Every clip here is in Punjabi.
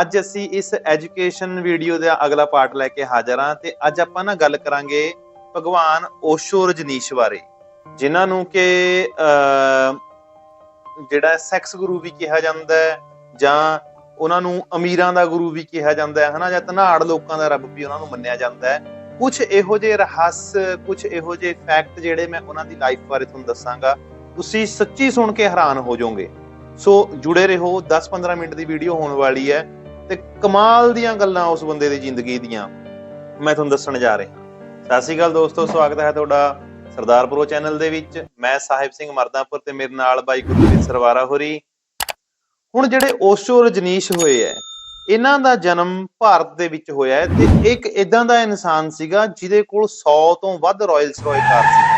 ਅੱਜ ਅਸੀਂ ਇਸ ਐਜੂਕੇਸ਼ਨ ਵੀਡੀਓ ਦਾ ਅਗਲਾ ਪਾਰਟ ਲੈ ਕੇ ਹਾਜ਼ਰ ਹਾਂ ਤੇ ਅੱਜ ਆਪਾਂ ਨਾ ਗੱਲ ਕਰਾਂਗੇ ਭਗਵਾਨ ਓਸ਼ੋ ਰਜਨੀਸ਼ ਬਾਰੇ ਜਿਨ੍ਹਾਂ ਨੂੰ ਕਿ ਅਹ, ਜਿਹੜਾ ਸੈਕਸ ਗੁਰੂ ਵੀ ਕਿਹਾ ਜਾਂਦਾ ਹੈ ਜਾਂ ਉਹਨਾਂ ਨੂੰ ਅਮੀਰਾਂ ਦਾ ਗੁਰੂ ਵੀ ਕਿਹਾ ਜਾਂਦਾ ਹੈ ਹਨਾ ਜਾਂ ਧਨਾੜ ਲੋਕਾਂ ਦਾ ਰੱਬ ਵੀ ਉਹਨਾਂ ਨੂੰ ਮੰਨਿਆ ਜਾਂਦਾ ਹੈ। ਕੁਝ ਇਹੋ ਜਿਹੇ ਰਹੱਸ ਕੁਝ ਇਹੋ ਜਿਹੇ ਫੈਕਟ ਜਿਹੜੇ ਮੈਂ ਉਹਨਾਂ ਦੀ ਲਾਈਫ ਬਾਰੇ ਤੁਹਾਨੂੰ ਦੱਸਾਂਗਾ ਤੁਸੀਂ ਸੱਚੀ ਸੁਣ ਕੇ ਹੈਰਾਨ ਹੋ ਜਾਓਗੇ। ਸੋ ਜੁੜੇ ਰਹੋ 10-15 ਮਿੰਟ ਦੀ ਵੀਡੀਓ ਹੋਣ ਵਾਲੀ ਹੈ। ਤੇ ਕਮਾਲ ਦੀਆਂ ਗੱਲਾਂ ਉਸ ਬੰਦੇ ਦੀ ਜ਼ਿੰਦਗੀ ਦੀਆਂ ਮੈਂ ਤੁਹਾਨੂੰ ਦੱਸਣ ਜਾ ਰਿਹਾ। ਸਤਿ ਸ਼੍ਰੀ ਅਕਾਲ ਦੋਸਤੋ, ਸਵਾਗਤ ਹੈ ਤੁਹਾਡਾ ਸਰਦਾਰ ਪ੍ਰੋ ਚੈਨਲ ਦੇ ਵਿੱਚ। ਮੈਂ ਸਾਹਿਬ ਸਿੰਘ ਮਰਦਾਂਪੁਰ ਤੇ ਮੇਰੇ ਨਾਲ ਬਾਈ ਗੁਰਪ੍ਰੀਤ ਸਰਵਾਰਾ ਹੋਰੀ। ਹੁਣ ਜਿਹੜੇ ਓਸ਼ੋ ਰਜਨੀਸ਼ ਹੋਏ ਐ, ਇਹਨਾਂ ਦਾ ਜਨਮ ਭਾਰਤ ਦੇ ਵਿੱਚ ਹੋਇਆ ਹੈ ਤੇ ਇੱਕ ਇਦਾਂ ਦਾ ਇਨਸਾਨ ਸੀਗਾ ਜਿਹਦੇ ਕੋਲ 100 ਤੋਂ ਵੱਧ ਰਾਇਲਸ ਰॉय ਕਾਰ ਸੀ।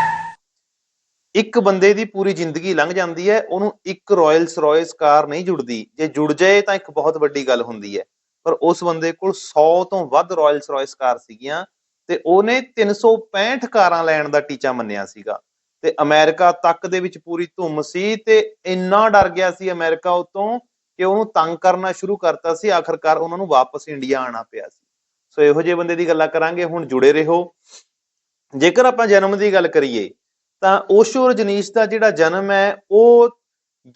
ਇੱਕ ਬੰਦੇ ਦੀ ਪੂਰੀ ਜ਼ਿੰਦਗੀ ਲੰਘ ਜਾਂਦੀ ਹੈ, ਉਹਨੂੰ ਇੱਕ ਰਾਇਲਸ ਰਾਇਸ ਕਾਰ ਨਹੀਂ ਜੁੜਦੀ। ਜੇ ਜੁੜ ਜਾਏ ਤਾਂ ਇੱਕ ਬਹੁਤ ਵੱਡੀ ਗੱਲ ਹੁੰਦੀ ਹੈ। ਪਰ ਉਸ ਬੰਦੇ ਕੋਲ 100 ਤੋਂ ਵੱਧ ਰਾਇਲਸ ਰਾਇਸ ਕਾਰ ਸੀਗੀਆਂ ਤੇ ਉਹਨੇ 365 ਕਾਰਾਂ ਲੈਣ ਦਾ ਟੀਚਾ ਮੰਨਿਆ ਸੀਗਾ। ਤੇ ਅਮਰੀਕਾ ਤੱਕ ਦੇ ਵਿੱਚ ਪੂਰੀ ਧੁੰਮ ਸੀ ਤੇ ਇੰਨਾ ਡਰ ਗਿਆ ਸੀ ਅਮਰੀਕਾ ਉਤੋਂ ਕਿ ਉਹਨੂੰ ਤੰਗ ਕਰਨਾ ਸ਼ੁਰੂ ਕਰਤਾ ਸੀ। ਆਖਰਕਾਰ ਉਹਨਾਂ ਨੂੰ ਵਾਪਸ ਇੰਡੀਆ ਆਣਾ ਪਿਆ ਸੀ। ਸੋ ਇਹੋ ਜਿਹੇ ਬੰਦੇ ਦੀ ਗੱਲਾਂ ਕਰਾਂਗੇ। ਹੁਣ ਜੁੜੇ ਰਹੋ। ਜੇਕਰ ਆਪਾਂ ਜਨਮ ਦੀ ਗੱਲ ਕਰੀਏ ਤਾਂ ਓਸ਼ੋ ਰਜਨੀਸ਼ ਦਾ ਜਿਹੜਾ ਜਨਮ ਹੈ, ਉਹ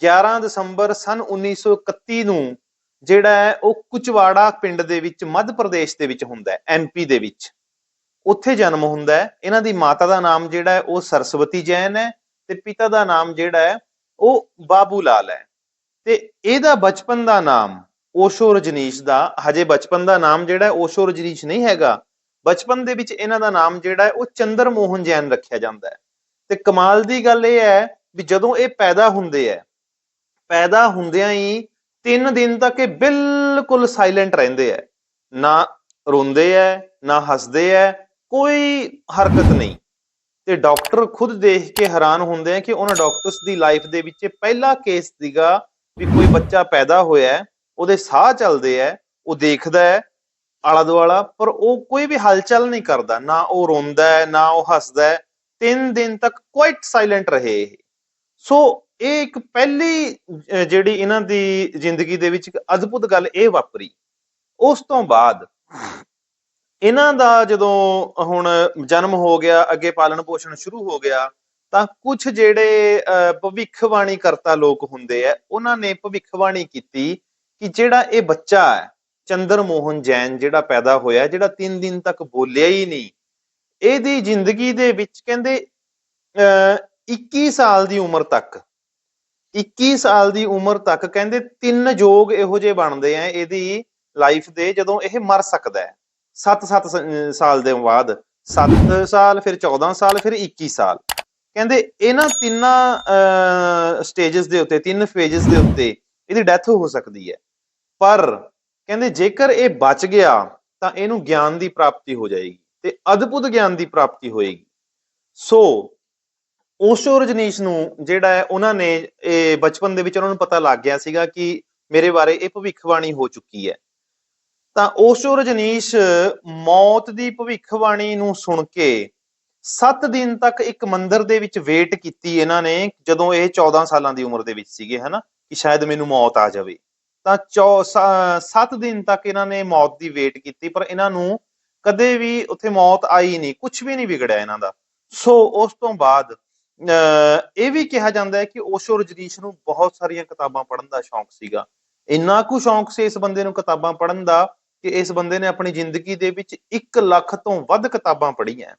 11 ਦਸੰਬਰ ਸਨ 1931 ਨੂੰ ਜਿਹੜਾ ਹੈ, ਉਹ ਕੁਚਵਾੜਾ ਪਿੰਡ ਦੇ ਵਿੱਚ, ਮੱਧ ਪ੍ਰਦੇਸ਼ ਦੇ ਵਿੱਚ ਹੁੰਦਾ ਹੈ ਐਮਪੀ ਦੇ ਵਿੱਚ। ਉੱਥੇ ਜਨਮ ਹੁੰਦਾ ਹੈ। ਇਹਨਾਂ ਦੀ ਮਾਤਾ ਦਾ ਨਾਮ ਜਿਹੜਾ ਹੈ, ਉਹ ਸਰਸਵਤੀ ਜੈਨ ਹੈ ਤੇ ਪਿਤਾ ਦਾ ਨਾਮ ਜਿਹੜਾ ਹੈ, ਉਹ ਬਾਬੂ ਲਾਲ ਹੈ। ਤੇ ਇਹਦਾ ਬਚਪਨ ਦਾ ਨਾਮ ਓਸ਼ੋ ਰਜਨੀਸ਼ ਦਾ, ਹਜੇ ਬਚਪਨ ਦਾ ਨਾਮ ਜਿਹੜਾ ਓਸ਼ੋ ਰਜਨੀਸ਼ ਨਹੀਂ ਹੈਗਾ। ਬਚਪਨ ਦੇ ਵਿੱਚ ਇਹਨਾਂ ਦਾ ਨਾਮ ਜਿਹੜਾ ਹੈ, ਉਹ ਚੰਦਰ ਮੋਹਨ ਜੈਨ ਰੱਖਿਆ ਜਾਂਦਾ ਹੈ। ਤੇ ਕਮਾਲ ਦੀ ਗੱਲ ਇਹ ਹੈ ਵੀ ਜਦੋਂ ਇਹ ਪੈਦਾ ਹੁੰਦੇ ਹੈ, ਪੈਦਾ ਹੁੰਦਿਆਂ ਹੀ 3 ਦਿਨ ਤੱਕ ਇਹ ਬਿਲਕੁਲ ਸਾਇਲੈਂਟ ਰਹਿੰਦੇ ਹੈ। ਨਾ ਰੋਂਦੇ ਹੈ, ਨਾ ਹੱਸਦੇ ਹੈ, ਕੋਈ ਹਰਕਤ ਨਹੀਂ। ਤੇ ਡਾਕਟਰ ਖੁਦ ਦੇਖ ਕੇ ਹੈਰਾਨ ਹੁੰਦੇ ਆ ਕਿ ਉਹਨਾਂ ਡਾਕਟਰਸ ਦੀ ਲਾਈਫ ਦੇ ਵਿੱਚ ਇਹ ਪਹਿਲਾ ਕੇਸ ਸੀਗਾ ਵੀ ਕੋਈ ਬੱਚਾ ਪੈਦਾ ਹੋਇਆ ਉਹਦੇ ਸਾਹ ਚੱਲਦੇ ਹੈ, ਉਹ ਦੇਖਦਾ ਹੈ ਆਲਾ ਦੁਆਲਾ ਪਰ ਉਹ ਕੋਈ ਵੀ ਹਲਚਲ ਨਹੀਂ ਕਰਦਾ। ਨਾ ਉਹ ਰੋਂਦਾ ਹੈ, ਨਾ ਉਹ ਹੱਸਦਾ ਹੈ। ਤਿੰਨ ਦਿਨ ਤੱਕ ਕੁਆਇਟ ਸਾਇਲੈਂਟ ਰਹੇ ਇਹ। ਸੋ ਇਹ ਇੱਕ ਪਹਿਲੀ ਜਿਹੜੀ ਇਹਨਾਂ ਦੀ ਜ਼ਿੰਦਗੀ ਦੇ ਵਿੱਚ ਇੱਕ ਅਦਭੁਤ ਗੱਲ ਇਹ ਵਾਪਰੀ। ਉਸ ਤੋਂ ਬਾਅਦ ਇਹਨਾਂ ਦਾ ਜਦੋਂ ਹੁਣ ਜਨਮ ਹੋ ਗਿਆ ਅੱਗੇ ਪਾਲਣ ਪੋਸ਼ਣ ਸ਼ੁਰੂ ਹੋ ਗਿਆ ਤਾਂ ਕੁਝ ਜਿਹੜੇ ਅਹ, ਭਵਿੱਖਬਾਣੀ ਕਰਤਾ ਲੋਕ ਹੁੰਦੇ ਆ ਉਹਨਾਂ ਨੇ ਭਵਿੱਖਬਾਣੀ ਕੀਤੀ ਕਿ ਜਿਹੜਾ ਇਹ ਬੱਚਾ ਹੈ ਚੰਦਰ ਮੋਹਨ ਜੈਨ ਜਿਹੜਾ ਪੈਦਾ ਹੋਇਆ ਜਿਹੜਾ 3 ਦਿਨ ਤੱਕ ਬੋਲਿਆ ਹੀ ਨਹੀਂ ਇਹਦੀ ਜ਼ਿੰਦਗੀ ਦੇ ਵਿੱਚ ਕਹਿੰਦੇ 21 ਸਾਲ ਦੀ ਉਮਰ ਤੱਕ 21 ਸਾਲ ਦੀ ਉਮਰ ਤੱਕ ਕਹਿੰਦੇ ਤਿੰਨ ਯੋਗ ਇਹੋ ਜਿਹੇ ਬਣਦੇ ਆ ਇਹਦੀ ਲਾਈਫ ਦੇ ਜਦੋਂ ਇਹ ਮਰ ਸਕਦਾ ਹੈ। 7-7 ਸਾਲ ਦੇ ਬਾਅਦ 7 ਸਾਲ, ਫਿਰ 14 ਸਾਲ, ਫਿਰ 21 ਸਾਲ। ਕਹਿੰਦੇ ਇਹਨਾਂ ਤਿੰਨਾਂ ਸਟੇजेस ਦੇ ਉੱਤੇ, ਤਿੰਨ ਫੇजेस ਦੇ ਉੱਤੇ ਇਹਦੀ ਡੈਥ ਹੋ ਸਕਦੀ ਹੈ। ਪਰ ਕਹਿੰਦੇ ਜੇਕਰ ਇਹ ਬਚ ਗਿਆ ਤਾਂ ਇਹਨੂੰ ਗਿਆਨ ਦੀ ਪ੍ਰਾਪਤੀ ਹੋ ਜਾਏਗੀ। ਤੇ ਅਦਭੁਤ ਗਿਆਨ ਦੀ ਪ੍ਰਾਪਤੀ ਹੋਏਗੀ। ਸੋ ਓਸ਼ੋ ਰਜਨੀਸ਼ ਨੂੰ ਜਿਹੜਾ ਹੈ, ਉਹਨਾਂ ਨੇ ਇਹ ਬਚਪਨ ਦੇ ਵਿੱਚ ਉਹਨਾਂ ਨੂੰ ਪਤਾ ਲੱਗ ਗਿਆ ਸੀਗਾ ਕਿ ਮੇਰੇ ਬਾਰੇ ਇਹ ਭਵਿੱਖਬਾਣੀ ਹੋ ਚੁੱਕੀ ਹੈ। ਤਾਂ ਓਸ਼ੋ ਰਜਨੀਸ਼ ਮੌਤ ਦੀ ਭਵਿੱਖਬਾਣੀ ਨੂੰ ਸੁਣ ਕੇ 7 ਦਿਨ ਤੱਕ ਇੱਕ ਮੰਦਿਰ ਦੇ ਵਿੱਚ ਵੇਟ ਕੀਤੀ ਇਹਨਾਂ ਨੇ, ਜਦੋਂ ਇਹ 14 ਸਾਲਾਂ ਦੀ ਉਮਰ ਦੇ ਵਿੱਚ ਸੀਗੇ, ਹਨਾ, ਕਿ ਸ਼ਾਇਦ ਮੈਨੂੰ ਮੌਤ ਆ ਜਾਵੇ। ਤਾਂ 7 ਦਿਨ ਤੱਕ ਇਹਨਾਂ ਨੇ ਮੌਤ ਦੀ ਵੇਟ ਕੀਤੀ, ਪਰ ਇਹਨਾਂ ਨੂੰ ਕਦੇ ਵੀ ਉੱਥੇ ਮੌਤ ਆਈ ਨਹੀਂ ਕੁਝ ਵੀ ਨਹੀਂ ਵਿਗੜਿਆ ਇਹਨਾਂ ਦਾ। ਸੋ ਉਸ ਤੋਂ ਬਾਅਦ, ਅਹ, ਇਹ ਵੀ ਕਿਹਾ ਜਾਂਦਾ ਹੈ ਕਿ ਓਸ਼ੋ ਰਜਨੀਸ਼ ਨੂੰ ਬਹੁਤ ਸਾਰੀਆਂ ਕਿਤਾਬਾਂ ਪੜ੍ਹਨ ਦਾ ਸ਼ੌਂਕ ਸੀਗਾ। ਇੰਨਾ ਕੁ ਸ਼ੌਂਕ ਸੀ ਇਸ ਬੰਦੇ ਨੂੰ ਕਿਤਾਬਾਂ ਪੜ੍ਹਨ ਦਾ ਕਿ ਇਸ ਬੰਦੇ ਨੇ ਆਪਣੀ ਜ਼ਿੰਦਗੀ ਦੇ ਵਿੱਚ 1 ਲੱਖ ਤੋਂ ਵੱਧ ਕਿਤਾਬਾਂ ਪੜ੍ਹੀਆਂ।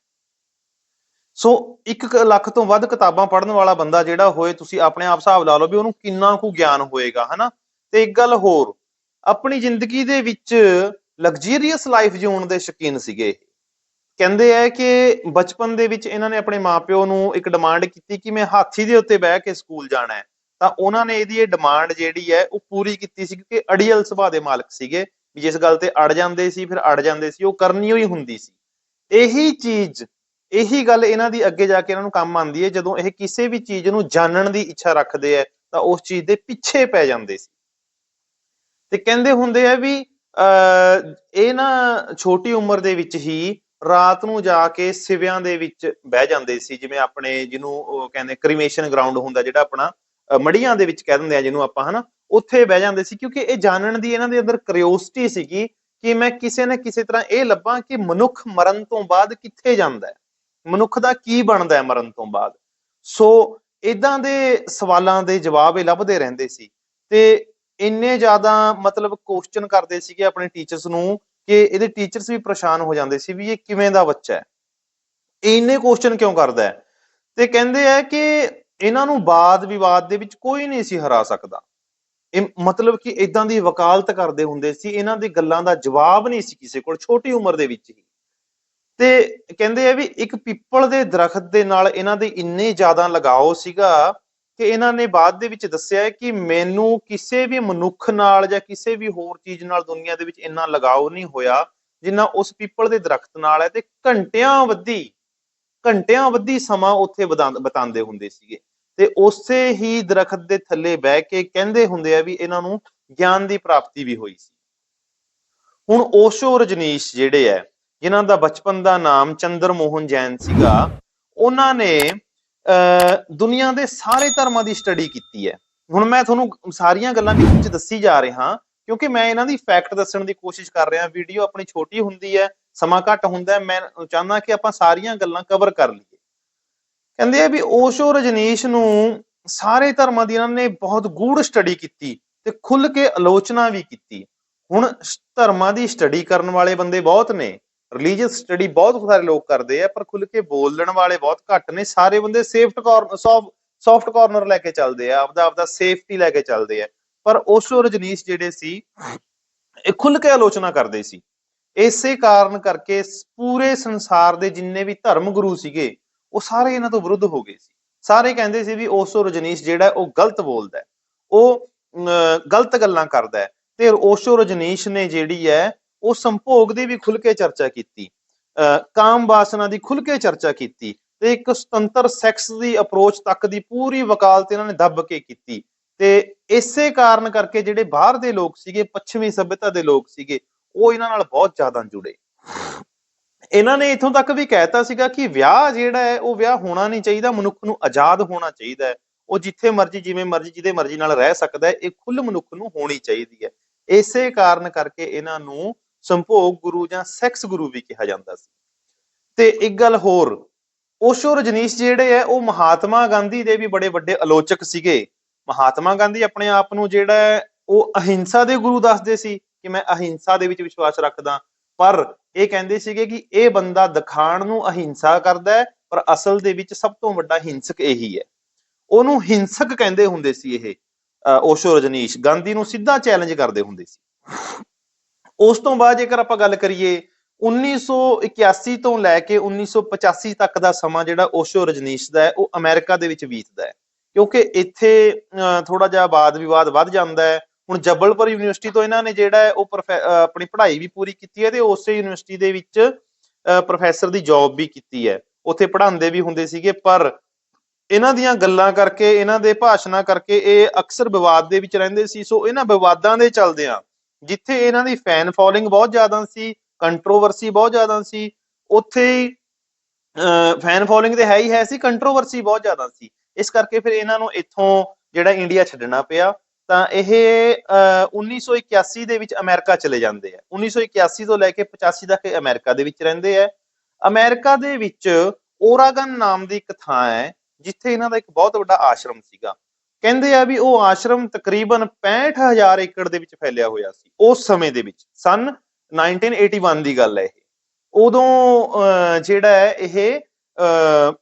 ਸੋ 1 ਲੱਖ ਤੋਂ ਵੱਧ ਕਿਤਾਬਾਂ ਪੜ੍ਹਨ ਵਾਲਾ ਬੰਦਾ ਜਿਹੜਾ ਹੋਏ, ਤੁਸੀਂ ਆਪਣੇ ਆਪ ਹਿਸਾਬ ਲਾ ਲਓ ਵੀ ਉਹਨੂੰ ਕਿੰਨਾ ਕੁ ਗਿਆਨ ਹੋਏਗਾ, ਹਨਾ? ਤੇ ਇੱਕ ਗੱਲ ਹੋਰ, ਆਪਣੀ ਜ਼ਿੰਦਗੀ ਦੇ ਵਿੱਚ ਲਗਜ਼ਰੀਅਸ ਲਾਈਫ ਜਿਉਣ ਦੇ ਸ਼ੌਕੀਨ ਸੀਗੇ ਇਹ। ਕਹਿੰਦੇ ਆ ਕਿ ਬਚਪਨ ਦੇ ਵਿੱਚ ਇਹਨਾਂ ਨੇ ਆਪਣੇ ਮਾਪਿਓ ਨੂੰ ਇੱਕ ਡਿਮਾਂਡ ਕੀਤੀ ਕਿ ਮੈਂ ਹਾਥੀ ਦੇ ਉੱਤੇ ਬਹਿ ਕੇ ਸਕੂਲ ਜਾਣਾ ਹੈ। ਤਾਂ ਉਹਨਾਂ ਨੇ ਇਹਦੀ ਇਹ ਡਿਮਾਂਡ ਜਿਹੜੀ ਹੈ ਉਹ ਪੂਰੀ ਕੀਤੀ ਸੀ ਕਿਉਂਕਿ ਅੜੀਅਲ ਸੁਭਾਅ ਦੇ ਮਾਲਕ ਸੀਗੇ। ਜਿਸ ਗੱਲ ਤੇ ਅੜ ਜਾਂਦੇ ਸੀ, ਫਿਰ ਅੜ ਜਾਂਦੇ ਸੀ, ਉਹ ਕਰਨੀ ਹੋਈ ਹੁੰਦੀ ਸੀ। ਇਹੀ ਚੀਜ਼, ਇਹੀ ਗੱਲ ਇਹਨਾਂ ਦੀ ਅੱਗੇ ਜਾ ਕੇ ਇਹਨਾਂ ਨੂੰ ਕੰਮ ਆਉਂਦੀ ਹੈ। ਜਦੋਂ ਇਹ ਕਿਸੇ ਵੀ ਚੀਜ਼ ਨੂੰ ਜਾਣਨ ਦੀ ਇੱਛਾ ਰੱਖਦੇ ਆ ਤਾਂ ਉਸ ਚੀਜ਼ ਦੇ ਪਿੱਛੇ ਪੈ ਜਾਂਦੇ ਸੀ। ਤੇ ਕਹਿੰਦੇ ਹੁੰਦੇ ਆ ਵੀ ਇਹ ਨਾ ਛੋਟੀ ਉਮਰ ਦੇ ਵਿੱਚ ਹੀ ਰਾਤ ਨੂੰ ਜਾ ਕੇ ਸਿਵਿਆਂ ਦੇ ਵਿੱਚ ਬਹਿ ਜਾਂਦੇ ਸੀ, ਜਿਵੇਂ ਆਪਣੇ ਜਿਹਨੂੰ ਕਹਿੰਦੇ ਕ੍ਰੀਮੇਸ਼ਨ ਗਰਾਊਂਡ ਹੁੰਦਾ ਜਿਹੜਾ ਆਪਣਾ ਮੜੀਆਂ ਦੇ ਵਿੱਚ ਕਹਿ ਦਿੰਦੇ ਆ ਜਿਹਨੂੰ ਆਪਾਂ, ਹਨਾ? ਉੱਥੇ ਬਹਿ ਜਾਂਦੇ ਸੀ ਕਿਉਂਕਿ ਇਹ ਜਾਣਨ ਦੀ ਇਹਨਾਂ ਦੇ ਅੰਦਰ ਕਰਿਓਸਿਟੀ ਸੀਗੀ ਕਿ ਮੈਂ ਕਿਸੇ ਨਾ ਕਿਸੇ ਤਰ੍ਹਾਂ ਇਹ ਲੱਭਾਂ ਕਿ ਮਨੁੱਖ ਮਰਨ ਤੋਂ ਬਾਅਦ ਕਿੱਥੇ ਜਾਂਦਾ ਹੈ? ਮਨੁੱਖ ਦਾ ਕੀ ਬਣਦਾ ਹੈ ਮਰਨ ਤੋਂ ਬਾਅਦ? ਸੋ ਇਦਾਂ ਦੇ ਸਵਾਲਾਂ ਦੇ ਜਵਾਬ ਇਹ ਲੱਭਦੇ ਰਹਿੰਦੇ ਸੀ। ਤੇ ਇੰਨੇ ਜ਼ਿਆਦਾ ਮਤਲਬ ਕੁਐਸਚਨ ਕਰਦੇ ਸੀਗੇ ਆਪਣੇ ਟੀਚਰਸ ਨੂੰ ਕਿ ਇਹਦੇ ਟੀਚਰਸ ਵੀ ਪਰੇਸ਼ਾਨ ਹੋ ਜਾਂਦੇ ਸੀ ਵੀ ਇਹ ਕਿਵੇਂ ਦਾ ਬੱਚਾ ਹੈ। ਇੰਨੇ ਕੁਐਸਚਨ ਕਿਉਂ ਕਰਦਾ ਹੈ? ਤੇ ਕਹਿੰਦੇ ਆ ਕਿ ਇਹਨਾਂ ਨੂੰ ਬਾਦ ਵਿਵਾਦ ਦੇ ਵਿੱਚ ਕੋਈ ਨਹੀਂ ਸੀ ਹਰਾ ਸਕਦਾ। ਇਹ ਮਤਲਬ ਕਿ ਇਦਾਂ ਦੀ ਵਕਾਲਤ ਕਰਦੇ ਹੁੰਦੇ ਸੀ, ਇਹਨਾਂ ਦੀ ਗੱਲਾਂ ਦਾ ਜਵਾਬ ਨਹੀਂ ਸੀ ਕਿਸੇ ਕੋਲ, ਛੋਟੀ ਉਮਰ ਦੇ ਵਿੱਚ ਹੀ। ਤੇ ਕਹਿੰਦੇ ਆ ਵੀ ਇੱਕ ਪਿੱਪਲ ਦੇ ਦਰਖਤ ਦੇ ਨਾਲ ਇਹਨਾਂ ਦੇ ਇੰਨੇ ਜ਼ਿਆਦਾ ਲਗਾਓ ਸੀਗਾ ਕਿ ਇਹਨਾਂ ਨੇ ਬਾਅਦ ਦੇ ਵਿੱਚ ਦੱਸਿਆ ਕਿ ਮੈਨੂੰ ਕਿਸੇ ਵੀ ਮਨੁੱਖ ਨਾਲ ਜਾਂ ਕਿਸੇ ਵੀ ਹੋਰ ਚੀਜ਼ ਨਾਲ ਦੁਨੀਆ ਦੇ ਵਿੱਚ ਇੰਨਾ ਲਗਾਓ ਨਹੀਂ ਹੋਇਆ ਜਿੰਨਾ ਉਸ ਪੀਪਲ ਦੇ ਦਰਖਤ ਨਾਲ ਹੈ ਤੇ ਘੰਟਿਆਂ ਵੱਧੀ ਘੰਟਿਆਂ ਵੱਧੀ ਸਮਾਂ ਉੱਥੇ ਬਤਾਂ- ਬਿਤਾਉਂਦੇ ਹੁੰਦੇ ਸੀਗੇ। ਤੇ ਉਸੇ ਹੀ ਦਰਖਤ ਦੇ ਥੱਲੇ ਬਹਿ ਕੇ ਕਹਿੰਦੇ ਹੁੰਦੇ ਆ ਵੀ ਇਹਨਾਂ ਨੂੰ ਗਿਆਨ ਦੀ ਪ੍ਰਾਪਤੀ ਵੀ ਹੋਈ ਸੀ। ਹੁਣ ਓਸ਼ੋ ਰਜਨੀਸ਼ ਜਿਹੜੇ ਐ ਜਿਨ੍ਹਾਂ ਦਾ ਬਚਪਨ ਦਾ ਨਾਮ ਚੰਦਰ ਮੋਹਨ ਜੈਨ ਸੀਗਾ, ਉਹਨਾਂ ਨੇ ਦੁਨੀਆ ਦੇ ਸਾਰੇ ਧਰਮਾਂ ਦੀ ਸਟੱਡੀ ਕੀਤੀ ਹੈ। ਹੁਣ ਮੈਂ ਤੁਹਾਨੂੰ ਸਾਰੀਆਂ ਗੱਲਾਂ ਵੀ ਵਿੱਚ ਦੱਸੀ ਜਾ ਰਿਹਾ ਕਿਉਂਕਿ ਮੈਂ ਇਹਨਾਂ ਦੀ ਫੈਕਟ ਦੱਸਣ ਦੀ ਕੋਸ਼ਿਸ਼ ਕਰ ਰਿਹਾ ਵੀਡੀਓ ਆਪਣੀ ਛੋਟੀ ਹੁੰਦੀ ਹੈ, ਸਮਾਂ ਘੱਟ ਹੁੰਦਾ ਮੈਂ ਚਾਹੁੰਦਾ ਕਿ ਆਪਾਂ ਸਾਰੀਆਂ ਗੱਲਾਂ ਕਵਰ ਕਰ ਲਈਏ। ਕਹਿੰਦੇ ਆ ਵੀ ਓਸ਼ੋ ਰਜਨੀਸ਼ ਨੂੰ ਸਾਰੇ ਧਰਮਾਂ ਦੀ ਇਹਨਾਂ ਨੇ ਬਹੁਤ ਗੂੜ ਸਟੱਡੀ ਕੀਤੀ ਤੇ ਖੁੱਲ ਕੇ ਆਲੋਚਨਾ ਵੀ ਕੀਤੀ। ਹੁਣ ਧਰਮਾਂ ਦੀ ਸਟੱਡੀ ਕਰਨ ਵਾਲੇ ਬੰਦੇ ਬਹੁਤ ਨੇ। ਰਿਲੀਜੀਅਸ ਸਟੱਡੀ ਬਹੁਤ ਸਾਰੇ ਲੋਕ ਕਰਦੇ ਆ ਪਰ ਖੁੱਲ ਕੇ ਬੋਲਣ ਵਾਲੇ ਬਹੁਤ ਘੱਟ ਨੇ। ਸਾਰੇ ਬੰਦੇ ਸੇਫਟ ਕਾਰਨਰ ਸੌਫਟ ਕਾਰਨਰ ਲੈ ਕੇ ਚੱਲਦੇ ਆ ਆਪਦਾ ਆਪਦਾ ਸੇਫਟੀ ਲੈ ਕੇ ਚੱਲਦੇ ਆ। ਪਰ ਓਸ਼ੋ ਰਜਨੀਸ਼ ਜਿਹੜੇ ਸੀ ਇਹ ਖੁੱਲ ਕੇ ਆਲੋਚਨਾ ਕਰਦੇ ਸੀ। ਇਸੇ ਕਾਰਨ ਕਰਕੇ ਪੂਰੇ ਸੰਸਾਰ ਦੇ ਜਿੰਨੇ ਵੀ ਧਰਮ ਗੁਰੂ ਸੀਗੇ ਉਹ ਸਾਰੇ ਇਹਨਾਂ ਤੋਂ ਵਿਰੁੱਧ ਹੋ ਗਏ ਸੀ। ਸਾਰੇ ਕਹਿੰਦੇ ਸੀ ਵੀ ਉਸੋ ਰਜਨੀਸ਼ ਜਿਹੜਾ ਉਹ ਗਲਤ ਬੋਲਦਾ ਉਹ ਅਮ, ਗਲਤ ਗੱਲਾਂ ਕਰਦਾ ਤੇ ਓਸ਼ੋ ਰਜਨੀਸ਼ ਨੇ ਜਿਹੜੀ ਹੈ ਉਹ ਸੰਭੋਗ ਦੀ ਵੀ ਖੁੱਲ ਕੇ ਚਰਚਾ ਕੀਤੀ ਅਹ, ਕਾਮ ਵਾਸਨਾ ਦੀ ਖੁੱਲ ਕੇ ਚਰਚਾ ਕੀਤੀ ਤੇ ਇੱਕ ਸੁਤੰਤਰ ਸੈਕਸ ਦੀ ਅਪਰੋਚ ਤੱਕ ਦੀ ਪੂਰੀ ਵਕਾਲਤ ਇਹਨਾਂ ਨੇ ਦੱਬ ਕੇ ਕੀਤੀ ਤੇ ਇਸੇ ਕਾਰਨ ਕਰਕੇ ਜਿਹੜੇ ਬਾਹਰ ਦੇ ਲੋਕ ਸੀਗੇ ਪੱਛਮੀ ਸਭਿਅਤਾ ਦੇ ਲੋਕ ਸੀਗੇ ਉਹ ਇਹਨਾਂ ਨਾਲ ਬਹੁਤ ਜ਼ਿਆਦਾ ਜੁੜੇ। ਇਹਨਾਂ ਨੇ ਇਥੋਂ ਤੱਕ ਵੀ ਕਹਿਤਾ ਸੀਗਾ ਕਿ ਵਿਆਹ ਜਿਹੜਾ ਹੈ ਉਹ ਵਿਆਹ ਹੋਣਾ ਨਹੀਂ ਚਾਹੀਦਾ ਮਨੁੱਖ ਨੂੰ ਆਜ਼ਾਦ ਹੋਣਾ ਚਾਹੀਦਾ ਹੈ। ਉਹ ਜਿੱਥੇ ਮਰਜ਼ੀ ਜਿਵੇਂ ਮਰਜ਼ੀ ਜਿਹਦੇ ਮਰਜ਼ੀ ਨਾਲ ਰਹਿ ਸਕਦਾ ਹੈ ਇਹ ਖੁੱਲ ਮਨੁੱਖ ਨੂੰ ਹੋਣੀ ਚਾਹੀਦੀ ਹੈ। ਇਸੇ ਕਾਰਨ ਕਰਕੇ ਇਹਨਾਂ ਨੂੰ ਸੰਭੋਗ ਗੁਰੂ ਜਾਂ ਸੈਕਸ ਗੁਰੂ ਵੀ ਕਿਹਾ ਜਾਂਦਾ ਸੀ। ਤੇ ਇੱਕ ਗੱਲ ਹੋਰ ਓਸ਼ੋ ਰਜਨੀਸ਼ ਜਿਹੜੇ ਹੈ, ਉਹ ਮਹਾਤਮਾ ਗਾਂਧੀ ਦੇ ਵੀ ਬੜੇ ਵੱਡੇ ਆਲੋਚਕ ਸੀਗੇ। ਮਹਾਤਮਾ ਗਾਂਧੀ ਆਪਣੇ ਆਪ ਨੂੰ ਜਿਹੜਾ ਉਹ ਅਹਿੰਸਾ ਦੇ ਗੁਰੂ ਦੱਸਦੇ ਸੀ ਕਿ ਮੈਂ ਅਹਿੰਸਾ ਦੇ ਵਿੱਚ ਵਿਸ਼ਵਾਸ ਰੱਖਦਾ। ਪਰ ਇਹ ਕਹਿੰਦੇ ਸੀਗੇ ਕਿ ਇਹ ਬੰਦਾ ਦਿਖਾਣ ਨੂੰ ਅਹਿੰਸਾ ਕਰਦਾ ਹੈ, ਪਰ ਅਸਲ ਦੇ ਵਿੱਚ ਸਭ ਤੋਂ ਵੱਡਾ ਹਿੰਸਕ ਇਹੀ ਹੈ। ਉਹਨੂੰ ਹਿੰਸਕ ਕਹਿੰਦੇ ਹੁੰਦੇ ਸੀ ਇਹ ਓਸ਼ੋ ਰਜਨੀਸ਼। ਗਾਂਧੀ ਨੂੰ ਸਿੱਧਾ ਚੈਲੰਜ ਕਰਦੇ ਹੁੰਦੇ ਸੀ। ਉਸ ਤੋਂ ਬਾਅਦ ਜੇਕਰ ਆਪਾਂ ਗੱਲ ਕਰੀਏ 1981 ਤੋਂ ਲੈ ਕੇ 1985 ਤੱਕ ਦਾ ਸਮਾਂ ਜਿਹੜਾ ਓਸ਼ੋ ਰਜਨੀਸ਼ ਦਾ ਹੈ, ਉਹ ਅਮਰੀਕਾ ਦੇ ਵਿੱਚ ਬੀਤਦਾ ਹੈ। ਕਿਉਂਕਿ ਇੱਥੇ ਥੋੜਾ ਜਿਹਾ ਵਾਦ ਵਿਵਾਦ ਵੱਧ ਜਾਂਦਾ ਹੈ। ਹੁਣ ਜਬਲਪੁਰ ਯੂਨੀਵਰਸਿਟੀ ਤੋਂ ਇਹਨਾਂ ਨੇ ਜਿਹੜਾ ਹੈ, ਉਹ ਪ੍ਰੋਫੈ- ਆਪਣੀ ਪੜ੍ਹਾਈ ਵੀ ਪੂਰੀ ਕੀਤੀ ਹੈ ਤੇ ਉਸੇ ਯੂਨੀਵਰਸਿਟੀ ਦੇ ਵਿੱਚ ਪ੍ਰੋਫੈਸਰ ਦੀ ਜੌਬ ਵੀ ਕੀਤੀ ਹੈ। ਉੱਥੇ ਪੜ੍ਹਾਉਂਦੇ ਵੀ ਹੁੰਦੇ ਸੀਗੇ, ਪਰ ਇਹਨਾਂ ਦੀਆਂ ਗੱਲਾਂ ਕਰਕੇ, ਇਹਨਾਂ ਦੇ ਭਾਸ਼ਣਾਂ ਕਰਕੇ ਇਹ ਅਕਸਰ ਵਿਵਾਦ ਦੇ ਵਿੱਚ ਰਹਿੰਦੇ ਸੀ। ਸੋ ਇਹਨਾਂ ਵਿਵਾਦਾਂ ਦੇ ਚੱਲਦਿਆਂ ਜਿੱਥੇ ਇਹਨਾਂ ਦੀ ਫੈਨ ਫੋਲੋਇੰਗ ਬਹੁਤ ਜ਼ਿਆਦਾ ਸੀ ਕੰਟਰੋਵਰਸੀ ਬਹੁਤ ਜ਼ਿਆਦਾ ਸੀ ਉੱਥੇ ਹੀ ਫੈਨ ਫੋਲੋਇੰਗ ਤੇ ਹੈ ਹੀ ਹੈ ਸੀ ਕੰਟਰੋਵਰਸੀ ਬਹੁਤ ਜ਼ਿਆਦਾ ਸੀ। ਇਸ ਕਰਕੇ ਫਿਰ ਇਹਨਾਂ ਨੂੰ ਇੱਥੋਂ ਜਿਹੜਾ ਇੰਡੀਆ ਛੱਡਣਾ ਪਿਆ ਤਾਂ ਇਹ ਅਹ, 1981 ਦੇ ਵਿੱਚ ਅਮਰੀਕਾ ਚਲੇ ਜਾਂਦੇ ਆ। 1981 ਤੋਂ ਲੈ ਕੇ 85 ਤੱਕ ਇਹ ਅਮਰੀਕਾ ਦੇ ਵਿੱਚ ਰਹਿੰਦੇ ਆ। ਅਮਰੀਕਾ ਦੇ ਵਿੱਚ ਓਰਾਗਨ ਨਾਮ ਦੀ ਇੱਕ ਥਾਂ ਹੈ ਜਿੱਥੇ ਇਹਨਾਂ ਦਾ ਇੱਕ ਬਹੁਤ ਵੱਡਾ ਆਸ਼ਰਮ ਸੀਗਾ। ਕਹਿੰਦੇ ਆ ਵੀ ਉਹ ਆਸ਼ਰਮ ਤਕਰੀਬਨ 65000 ਏਕੜ ਦੇ ਵਿੱਚ ਫੈਲਿਆ ਹੋਇਆ ਸੀ ਉਸ ਸਮੇਂ ਦੇ ਵਿੱਚ ਸਨ 1981 ਦੀ ਗੱਲ ਹੈ ਇਹ। ਉਦੋਂ ਅਹ, ਜਿਹੜਾ ਹੈ ਇਹ ਅਹ,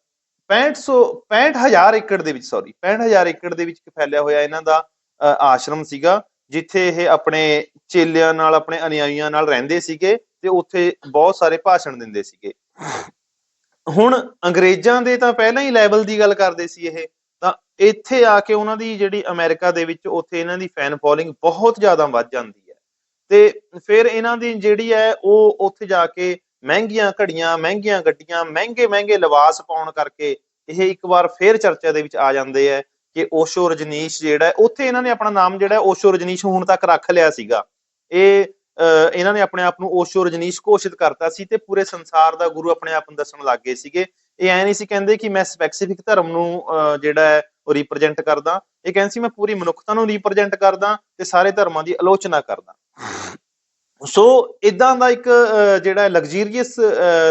6500 65000 ਏਕੜ ਦੇ ਵਿੱਚ ਸੌਰੀ 65000 ਏਕੜ ਦੇ ਵਿੱਚ ਫੈਲਿਆ ਹੋਇਆ ਇਹਨਾਂ ਦਾ ਅਹ, ਆਸ਼ਰਮ ਸੀਗਾ ਜਿੱਥੇ ਇਹ ਆਪਣੇ ਚੇਲਿਆਂ ਨਾਲ ਆਪਣੇ ਅਨੁਯਾਈਆਂ ਨਾਲ ਰਹਿੰਦੇ ਸੀਗੇ ਤੇ ਉੱਥੇ ਬਹੁਤ ਸਾਰੇ ਭਾਸ਼ਣ ਦਿੰਦੇ ਸੀਗੇ। ਹੁਣ ਅੰਗਰੇਜ਼ਾਂ ਦੇ ਤਾਂ ਪਹਿਲਾਂ ਹੀ ਲੈਵਲ ਦੀ ਗੱਲ ਕਰਦੇ ਸੀ ਇਹ। ਇੱਥੇ ਆ ਕੇ ਉਹਨਾਂ ਦੀ ਜਿਹੜੀ ਅਮਰੀਕਾ ਦੇ ਵਿੱਚ ਉੱਥੇ ਇਹਨਾਂ ਦੀ ਫੈਨ ਫੋਲੋਇੰਗ ਬਹੁਤ ਜ਼ਿਆਦਾ ਵੱਧ ਜਾਂਦੀ ਹੈ। ਤੇ ਫਿਰ ਇਹਨਾਂ ਦੀ ਜਿਹੜੀ ਹੈ ਉਹ ਉੱਥੇ ਜਾ ਕੇ ਮਹਿੰਗੀਆਂ ਘੜੀਆਂ ਮਹਿੰਗੀਆਂ ਗੱਡੀਆਂ ਮਹਿੰਗੇ ਮਹਿੰਗੇ ਲਿਬਾਸ ਪਾਉਣ ਕਰਕੇ ਇਹ ਇੱਕ ਵਾਰ ਫੇਰ ਚਰਚਾ ਦੇ ਵਿੱਚ ਆ ਜਾਂਦੇ ਹੈ ਕਿ ਓਸ਼ੋ ਰਜਨੀਸ਼ ਜਿਹੜਾ ਉੱਥੇ ਇਹਨਾਂ ਨੇ ਆਪਣਾ ਨਾਮ ਜਿਹੜਾ ਓਸ਼ੋ ਰਜਨੀਸ਼ ਹੁਣ ਤੱਕ ਰੱਖ ਲਿਆ ਸੀਗਾ। ਇਹ ਅਹ, ਇਹਨਾਂ ਨੇ ਆਪਣੇ ਆਪ ਨੂੰ ਓਸ਼ੋ ਰਜਨੀਸ਼ ਘੋਸ਼ਿਤ ਕਰਤਾ ਸੀ ਤੇ ਪੂਰੇ ਸੰਸਾਰ ਦਾ ਗੁਰੂ ਆਪਣੇ ਆਪ ਨੂੰ ਦੱਸਣ ਲੱਗ ਗਏ ਸੀਗੇ ਇਹ ਐ ਨਹੀਂ ਸੀ ਕਹਿੰਦੇ ਕਿ ਮੈਂ ਸਪੈਸੀਫਿਕ ਧਰਮ ਨੂੰ ਅਹ, ਜਿਹੜਾ ਹੈ ਉਹ ਰਿਪਰੈਜ਼ੈਂਟ ਕਰਦਾ। ਇਹ ਕਹਿੰਦੇ ਸੀ ਮੈਂ ਪੂਰੀ ਮਨੁੱਖਤਾ ਨੂੰ ਰਿਪਰੈਜ਼ੈਂਟ ਕਰਦਾ ਤੇ ਸਾਰੇ ਧਰਮਾਂ ਦੀ ਆਲੋਚਨਾ ਕਰਦਾ। ਸੋ ਇਦਾਂ ਦਾ ਇੱਕ ਜਿਹੜਾ ਲਗਜ਼ਰੀਅਸ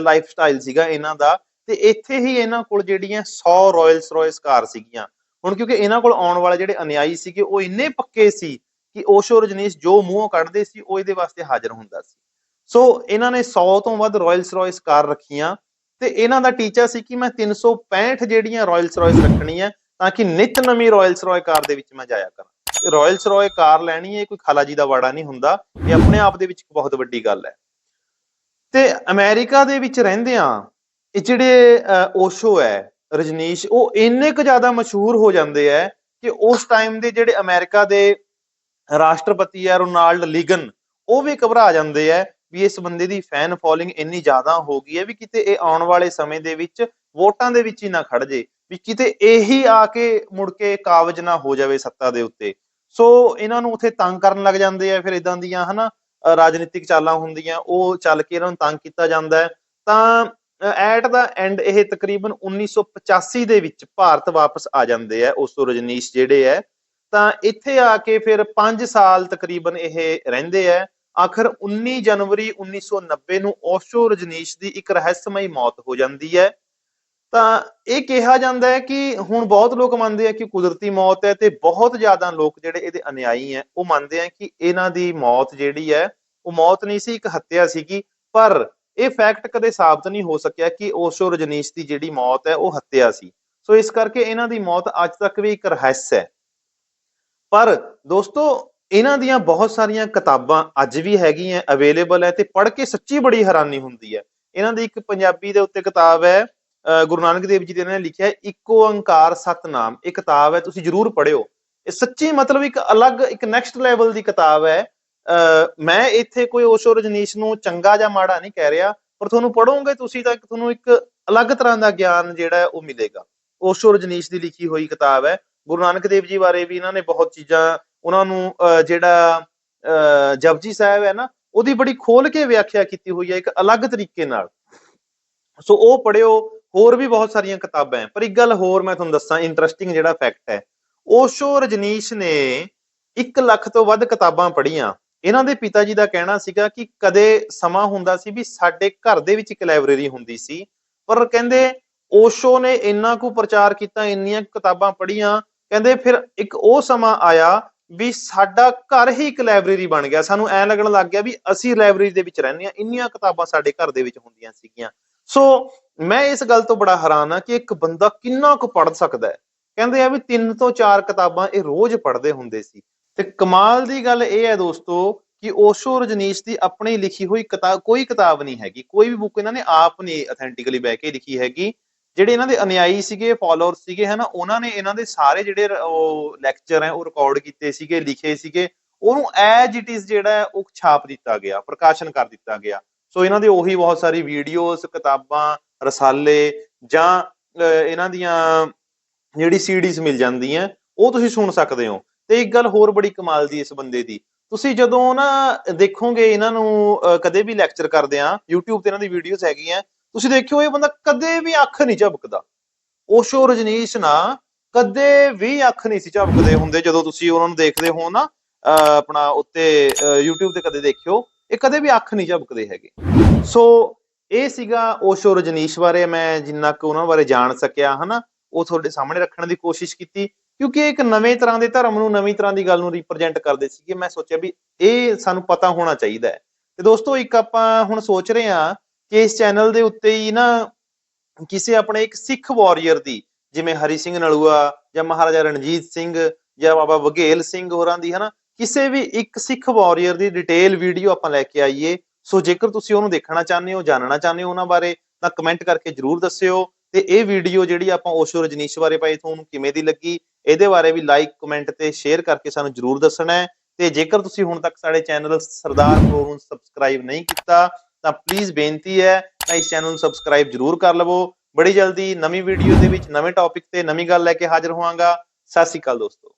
ਲਾਈਫ ਸਟਾਈਲ ਸੀਗਾ ਇਹਨਾਂ ਦਾ ਤੇ ਇੱਥੇ ਹੀ ਇਹਨਾਂ ਕੋਲ ਜਿਹੜੀਆਂ 100 ਰਾਇਲਸ ਰॉयਸ ਕਾਰ ਸੀਗੀਆਂ। ਹੁਣ ਕਿਉਂਕਿ ਇਹਨਾਂ ਕੋਲ ਆਉਣ ਵਾਲੇ ਜਿਹੜੇ ਅਨਿਆਈ ਸੀਗੇ ਉਹ ਇੰਨੇ ਪੱਕੇ ਸੀ ਕਿ ਓਸ਼ੋ ਰਜਨੀਸ਼ ਜੋ ਮੂੰਹੋਂ ਕੱਢਦੇ ਸੀ ਉਹ ਇਹਦੇ ਵਾਸਤੇ ਹਾਜ਼ਰ ਹੁੰਦਾ ਸੀ। ਸੋ ਇਹਨਾਂ ਨੇ 100 ਤੋਂ ਵੱਧ ਰਾਇਲਸ ਰॉयਸ ਕਾਰ ਰੱਖੀਆਂ ਤੇ ਇਹਨਾਂ ਦਾ ਟੀਚਾ ਸੀ ਕਿ ਮੈਂ 365 ਜਿਹੜੀਆਂ ਰਾਇਲਸ ਰਾਇਸ ਰੱਖਣੀ ਹੈ, ਤਾਂ ਕਿ ਨਿਤ ਨਵੀਂ ਰਾਇਲਸ ਰਾਇ ਕਾਰ ਦੇ ਵਿੱਚ ਮੈਂ ਜਾਇਆ ਕਰਾਂ। ਰਾਇਲਸ ਰਾਇ ਕਾਰ ਲੈਣੀ ਹੈ ਕੋਈ ਖਾਲਾ ਦਾ ਵਾੜਾ ਨਹੀਂ ਹੁੰਦਾ, ਇਹ ਆਪਣੇ ਆਪ ਦੇ ਵਿੱਚ ਇੱਕ ਬਹੁਤ ਵੱਡੀ ਗੱਲ ਹੈ। ਤੇ ਅਮਰੀਕਾ ਦੇ ਵਿੱਚ ਰਹਿੰਦੇ ਆ ਇਹ ਜਿਹੜੇ ਓਸ਼ੋ ਹੈ, ਰਜਨੀਸ਼, ਉਹ ਇੰਨੇ ਕੁ ਜ਼ਿਆਦਾ ਮਸ਼ਹੂਰ ਹੋ ਜਾਂਦੇ ਆ ਕਿ ਉਸ ਟਾਈਮ ਦੇ ਜਿਹੜੇ ਅਮਰੀਕਾ ਦੇ ਰਾਸ਼ਟਰਪਤੀ ਹੈ, ਰੋਨਾਲਡ ਲੀਗਨ, ਉਹ ਵੀ ਘਬਰਾ ਜਾਂਦੇ ਆ ਵੀ ਇਸ ਬੰਦੇ ਦੀ ਫੈਨ ਫੋਲੋਇੰਗ ਇੰਨੀ ਜ਼ਿਆਦਾ ਹੋ ਗਈ ਹੈ ਵੀ ਕਿਤੇ ਇਹ ਆਉਣ ਵਾਲੇ ਸਮੇਂ ਦੇ ਵਿੱਚ ਵੋਟਾਂ ਦੇ ਵਿੱਚ ਹੀ ਨਾ ਖੜ ਜੇ, ਵੀ ਕਿਤੇ ਇਹੀ ਆ ਕੇ ਮੁੜ ਕੇ ਕਾਬਜ ਨਾ ਹੋ ਜਾਵੇ ਸੱਤਾ ਦੇ ਉੱਤੇ। ਸੋ ਇਹਨਾਂ ਨੂੰ ਉੱਥੇ ਤੰਗ ਕਰਨ ਲੱਗ ਜਾਂਦੇ ਆ, ਫਿਰ ਇਦਾਂ ਦੀਆਂ ਹਨਾ ਰਾਜਨੀਤਿਕ ਚਾਲਾਂ ਹੁੰਦੀਆਂ, ਉਹ ਚੱਲ ਕੇ ਇਹਨਾਂ ਨੂੰ ਤੰਗ ਕੀਤਾ ਜਾਂਦਾ ਹੈ। ਤਾਂ ਐਟ ਦਾ ਐਂਡ ਇਹ ਤਕਰੀਬਨ 1985 ਦੇ ਵਿੱਚ ਭਾਰਤ ਵਾਪਸ ਆ ਜਾਂਦੇ ਆ, ਉਸ ਤੋਂ ਰਜਨੀਸ਼ ਜਿਹੜੇ ਹੈ ਤਾਂ ਇੱਥੇ ਆ ਕੇ ਫਿਰ 5 ਸਾਲ ਤਕਰੀਬਨ ਇਹ ਰਹਿੰਦੇ ਆ। ਆਖਰ 19 ਜਨਵਰੀ 1990 ਨੂੰ ਓਸ਼ੋ ਰਜਨੀਸ਼ ਦੀ ਇੱਕ ਰਹੱਸਮਈ ਮੌਤ ਹੋ ਜਾਂਦੀ ਹੈ। ਤਾਂ ਇਹ ਕਿਹਾ ਜਾਂਦਾ ਹੈ ਕਿ ਹੁਣ ਬਹੁਤ ਲੋਕ ਮੰਨਦੇ ਆ ਕਿ ਕੁਦਰਤੀ ਮੌਤ ਹੈ ਤੇ ਬਹੁਤ ਜ਼ਿਆਦਾ ਲੋਕ ਜਿਹੜੇ ਇਹਦੇ ਅਨੁਯਾਈ ਹੈ, ਉਹ ਮੰਨਦੇ ਆ ਕਿ ਇਹਨਾਂ ਦੀ ਮੌਤ ਜਿਹੜੀ ਹੈ, ਉਹ ਮੌਤ ਨਹੀਂ ਸੀ, ਇੱਕ ਹੱਤਿਆ ਸੀਗੀ। ਪਰ ਇਹ ਫੈਕਟ ਕਦੇ ਸਾਬਤ ਨਹੀਂ ਹੋ ਸਕਿਆ ਕਿ ਓਸ਼ੋ ਰਜਨੀਸ਼ ਦੀ ਜਿਹੜੀ ਮੌਤ ਹੈ, ਉਹ ਹੱਤਿਆ ਸੀ। ਸੋ ਇਸ ਕਰਕੇ ਇਹਨਾਂ ਦੀ ਮੌਤ ਅੱਜ ਤੱਕ ਵੀ ਇੱਕ ਰਹੱਸ ਹੈ। ਪਰ ਦੋਸਤੋ ਇਹਨਾਂ ਦੀਆਂ ਬਹੁਤ ਸਾਰੀਆਂ ਕਿਤਾਬਾਂ ਅੱਜ ਵੀ ਹੈਗੀਆਂ ਅਵੇਲੇਬਲ ਹੈ ਤੇ ਪੜ੍ਹ ਕੇ ਸੱਚੀ ਬੜੀ ਹੈਰਾਨੀ ਹੁੰਦੀ ਹੈ। ਇਹਨਾਂ ਦੀ ਇੱਕ ਪੰਜਾਬੀ ਦੇ ਉੱਤੇ ਕਿਤਾਬ ਹੈ ਗੁਰੂ ਨਾਨਕ ਦੇਵ ਜੀ ਦੇ ਇਹਨਾਂ ਨੇ ਲਿਖਿਆ ਹੈ ਓੰਕਾਰ ਸਤਨਾਮ। ਇਹ ਕਿਤਾਬ ਹੈ, ਤੁਸੀਂ ਜਰੂਰ ਪੜ੍ਹਿਓ। ਇਹ ਸੱਚੀ ਮਤਲਬ ਇੱਕ ਅਲੱਗ, ਇੱਕ ਨੈਕਸਟ ਲੈਵਲ ਦੀ ਕਿਤਾਬ ਹੈ। ਅਹ ਮੈਂ ਇੱਥੇ ਕੋਈ ਓਸ਼ੋ ਰਜਨੀਸ਼ ਨੂੰ ਚੰਗਾ ਜਾਂ ਮਾੜਾ ਨਹੀਂ ਕਹਿ ਰਿਹਾ, ਪਰ ਤੁਹਾਨੂੰ ਪੜੋਗੇ ਤੁਸੀਂ ਤਾਂ ਇੱਕ ਤੁਹਾਨੂੰ ਇੱਕ ਅਲੱਗ ਤਰ੍ਹਾਂ ਦਾ ਗਿਆਨ ਜਿਹੜਾ ਉਹ ਮਿਲੇਗਾ। ਓਸ਼ੋ ਰਜਨੀਸ਼ ਦੀ ਲਿਖੀ ਹੋਈ ਕਿਤਾਬ ਹੈ। ਗੁਰੂ ਨਾਨਕ ਦੇਵ ਜੀ ਬਾਰੇ ਵੀ ਇਹਨਾਂ ਨੇ ਬਹੁਤ ਚੀਜ਼ਾਂ ਉਹਨਾਂ ਨੂੰ, ਅਹ, ਜਿਹੜਾ, ਅਹ, ਜਪਜੀ ਸਾਹਿਬ ਹੈ ਨਾ, ਉਹਦੀ ਬੜੀ ਖੋਲ ਕੇ ਵਿਆਖਿਆ ਕੀਤੀ ਹੋਈ ਹੈ ਇੱਕ ਅਲੱਗ ਤਰੀਕੇ ਨਾਲ। ਸੋ ਉਹ ਪੜਿਓ ਹੋਰ ਵੀ ਬਹੁਤ ਸਾਰੀਆਂ ਕਿਤਾਬਾਂ ਹੈ। ਪਰ ਇੱਕ ਗੱਲ ਹੋਰ ਮੈਂ ਤੁਹਾਨੂੰ ਦੱਸਾਂ ਇੰਟਰਸਟਿੰਗ ਜਿਹੜਾ ਫੈਕਟ ਹੈ। ਓਸ਼ੋ ਰਜਨੀਸ਼ ਨੇ 1 ਲੱਖ ਤੋਂ ਵੱਧ ਕਿਤਾਬਾਂ ਪੜ੍ਹੀਆਂ। ਇਹਨਾਂ ਦੇ ਪਿਤਾ ਜੀ ਦਾ ਕਹਿਣਾ ਸੀਗਾ ਕਿ ਕਦੇ ਸਮਾਂ ਹੁੰਦਾ ਸੀ ਵੀ ਸਾਡੇ ਘਰ ਦੇ ਵਿੱਚ ਇੱਕ ਲਾਇਬ੍ਰੇਰੀ ਹੁੰਦੀ ਸੀ। ਪਰ ਕਹਿੰਦੇ ਓਸ਼ੋ ਨੇ ਇੰਨਾ ਕੁ ਪ੍ਰਚਾਰ ਕੀਤਾ, ਇੰਨੀਆਂ ਕਿਤਾਬਾਂ ਪੜ੍ਹੀਆਂ। ਕਹਿੰਦੇ ਫਿਰ ਇੱਕ ਉਹ ਸਮਾਂ ਆਇਆ ਵੀ ਸਾਡਾ ਘਰ ਹੀ ਇੱਕ ਲਾਇਬ੍ਰੇਰੀ ਬਣ ਗਿਆ। ਸਾਨੂੰ ਐ ਲੱਗਣ ਲੱਗ ਗਿਆ ਵੀ ਅਸੀਂ ਲਾਇਬ੍ਰੇਰੀ ਦੇ ਵਿੱਚ ਰਹਿੰਦੇ ਆ ਇੰਨੀਆਂ ਕਿਤਾਬਾਂ ਸਾਡੇ ਘਰ ਦੇ ਵਿੱਚ ਹੁੰਦੀਆਂ ਸੀਗੀਆਂ। ਸੋ ਮੈਂ ਇਸ ਗੱਲ ਤੋਂ ਬੜਾ ਹੈਰਾਨ ਆ ਕਿ ਇੱਕ ਬੰਦਾ ਕਿੰਨਾ ਕੁ ਪੜ੍ਹ ਸਕਦਾ ਹੈ। ਕਹਿੰਦੇ ਆ ਵੀ ਤਿੰਨ ਤੋਂ ਚਾਰ ਕਿਤਾਬਾਂ ਇਹ ਰੋਜ਼ ਪੜ੍ਹਦੇ ਹੁੰਦੇ ਸੀ। ਤੇ ਕਮਾਲ ਦੀ ਗੱਲ ਇਹ ਹੈ ਦੋਸਤੋ ਕਿ ਓਸ਼ੋ ਰਜਨੀਸ਼ ਦੀ ਆਪਣੀ ਲਿਖੀ ਹੋਈ ਕਿਤਾਬ ਕੋਈ ਕਿਤਾਬ ਨਹੀਂ ਹੈਗੀ। ਕੋਈ ਵੀ ਬੁੱਕ ਇਹਨਾਂ ਨੇ ਆਪ ਨਹੀਂ ਅਥੈਂਟਿਕਲੀ ਬਹਿ ਕੇ ਲਿਖੀ ਹੈਗੀ। ਜਿਹੜੇ ਇਹਨਾਂ ਦੇ ਅਨਿਆਈ ਸੀਗੇ ਫਾਲੋਅਰ ਸੀਗੇ ਹਨਾ ਉਹਨਾਂ ਨੇ ਇਹਨਾਂ ਦੇ ਸਾਰੇ ਜਿਹੜੇ ਉਹ ਲੈਕਚਰ ਹੈ ਉਹ ਰਿਕਾਰਡ ਕੀਤੇ ਸੀਗੇ ਲਿਖੇ ਸੀਗੇ ਉਹਨੂੰ ਐਜ ਇਟ ਇਜ਼ ਜਿਹੜਾ ਉਹ ਛਾਪ ਦਿੱਤਾ ਗਿਆ ਪ੍ਰਕਾਸ਼ਨ ਕਰ ਦਿੱਤਾ ਗਿਆ। ਸੋ ਇਹਨਾਂ ਦੇ ਉਹੀ ਬਹੁਤ ਸਾਰੀ ਵੀਡੀਓਜ਼ ਕਿਤਾਬਾਂ ਰਸਾਲੇ ਜਾਂ ਇਹਨਾਂ ਦੀਆਂ ਜਿਹੜੀ ਸੀਡੀਜ਼ ਮਿਲ ਜਾਂਦੀਆਂ ਉਹ ਤੁਸੀਂ ਸੁਣ ਸਕਦੇ ਹੋ। ਤੇ ਇੱਕ ਗੱਲ ਹੋਰ ਬੜੀ ਕਮਾਲ ਦੀ ਇਸ ਬੰਦੇ ਦੀ। ਤੁਸੀਂ ਜਦੋਂ ਨਾ ਦੇਖੋਗੇ ਇਹਨਾਂ ਨੂੰ ਅਹ, ਕਦੇ ਵੀ ਲੈਕਚਰ ਕਰਦੇ ਆ YouTube ਤੇ ਇਹਨਾਂ ਦੀ ਵੀਡੀਓਜ਼ ਹੈਗੀਆਂ ਤੁਸੀਂ ਦੇਖਿਓ ਇਹ ਬੰਦਾ ਕਦੇ ਵੀ ਅੱਖ ਨਹੀਂ ਝਪਕਦਾ। ਓਸ਼ੋ ਰਜਨੀਸ਼ ਨਾ ਕਦੇ ਵੀ ਅੱਖ ਨਹੀਂ ਸੀ ਝਪਕਦੇ ਹੁੰਦੇ ਜਦੋਂ ਤੁਸੀਂ ਉਹਨਾਂ ਨੂੰ ਦੇਖਦੇ ਹੋ ਨਾ ਅਹ, ਆਪਣਾ ਉੱਤੇ ਅਹ, YouTube ਤੇ ਕਦੇ ਦੇਖਿਓ ਇਹ ਕਦੇ ਵੀ ਅੱਖ ਨਹੀਂ ਝਪਕਦੇ ਹੈਗੇ। ਸੋ ਇਹ ਸੀਗਾ ਓਸ਼ੋ ਰਜਨੀਸ਼ ਬਾਰੇ ਮੈਂ ਜਿੰਨਾ ਕੁ ਉਹਨਾਂ ਬਾਰੇ ਜਾਣ ਸਕਿਆ ਹਨਾ ਉਹ ਤੁਹਾਡੇ ਸਾਹਮਣੇ ਰੱਖਣ ਦੀ ਕੋਸ਼ਿਸ਼ ਕੀਤੀ ਕਿਉਂਕਿ ਇਹ ਇੱਕ ਨਵੇਂ ਤਰ੍ਹਾਂ ਦੇ ਧਰਮ ਨੂੰ ਨਵੀਂ ਤਰ੍ਹਾਂ ਦੀ ਗੱਲ ਨੂੰ ਰਿਪਰੈਜ਼ੈਂਟ ਕਰਦੇ ਸੀਗੇ। ਮੈਂ ਸੋਚਿਆ ਵੀ ਇਹ ਸਾਨੂੰ ਪਤਾ ਹੋਣਾ ਚਾਹੀਦਾ ਹੈ। ਤੇ ਦੋਸਤੋ ਇੱਕ ਆਪਾਂ ਹੁਣ ਸੋਚ ਰਹੇ ਹਾਂ ਕਿ ਇਸ ਚੈਨਲ ਦੇ ਉੱਤੇ ਹੀ ਨਾ ਕਿਸੇ ਆਪਣੇ ਇੱਕ ਸਿੱਖ ਵਾਰੀਅਰ ਦੀ, ਜਿਵੇਂ ਹਰੀ ਸਿੰਘ ਨਲੂਆ ਜਾਂ ਮਹਾਰਾਜਾ ਰਣਜੀਤ ਸਿੰਘ ਜਾਂ ਬਾਬਾ ਵਘੇਲ ਸਿੰਘ ਹੋਰਾਂ ਦੀ ਹਨਾ, ਕਿਸੇ ਵੀ ਇੱਕ ਸਿੱਖ ਵਾਰੀਅਰ ਦੀ ਡਿਟੇਲ ਵੀਡੀਓ ਆਪਾਂ ਲੈ ਕੇ ਆਈਏ। ਸੋ ਜੇਕਰ ਤੁਸੀਂ ਉਹਨੂੰ ਦੇਖਣਾ ਚਾਹੁੰਦੇ ਹੋ, ਜਾਣਨਾ ਚਾਹੁੰਦੇ ਹੋ ਉਹਨਾਂ ਬਾਰੇ, ਤਾਂ ਕਮੈਂਟ ਕਰਕੇ ਜਰੂਰ ਦੱਸਿਓ। ਤੇ ਇਹ ਵੀਡੀਓ ਜਿਹੜੀ ਆਪਾਂ ਓਸ਼ੋ ਰਜਨੀਸ਼ ਬਾਰੇ ਪਾਈ ਤੁਹਾਨੂੰ ਕਿਵੇਂ ਦੀ ਲੱਗੀ, ਇਹਦੇ ਬਾਰੇ ਵੀ ਲਾਈਕ ਕਮੈਂਟ ਤੇ ਸ਼ੇਅਰ ਕਰਕੇ ਸਾਨੂੰ ਜਰੂਰ ਦੱਸਣਾ ਹੈ। ਤੇ ਜੇਕਰ ਤੁਸੀਂ ਹੁਣ ਤੱਕ ਸਾਡੇ ਚੈਨਲ ਸਰਦਾਰ ਪ੍ਰੋ ਨੂੰ ਸਬਸਕ੍ਰਾਈਬ ਨਹੀਂ ਕੀਤਾ ਤਾਂ ਪਲੀਜ਼ ਬੇਨਤੀ ਹੈ ਤਾਂ ਇਸ ਚੈਨਲ ਨੂੰ ਸਬਸਕ੍ਰਾਈਬ ਜਰੂਰ ਕਰ ਲਵੋ। ਬੜੀ ਜਲਦੀ ਨਵੀਂ ਵੀਡੀਓ ਦੇ ਵਿੱਚ ਨਵੇਂ ਟੌਪਿਕ ਤੇ ਨਵੀਂ ਗੱਲ ਲੈ ਕੇ ਹਾਜ਼ਰ ਹੋਵਾਂਗਾ। ਸਤਿ ਸ਼੍ਰੀ ਅਕਾਲ ਦੋਸਤੋ।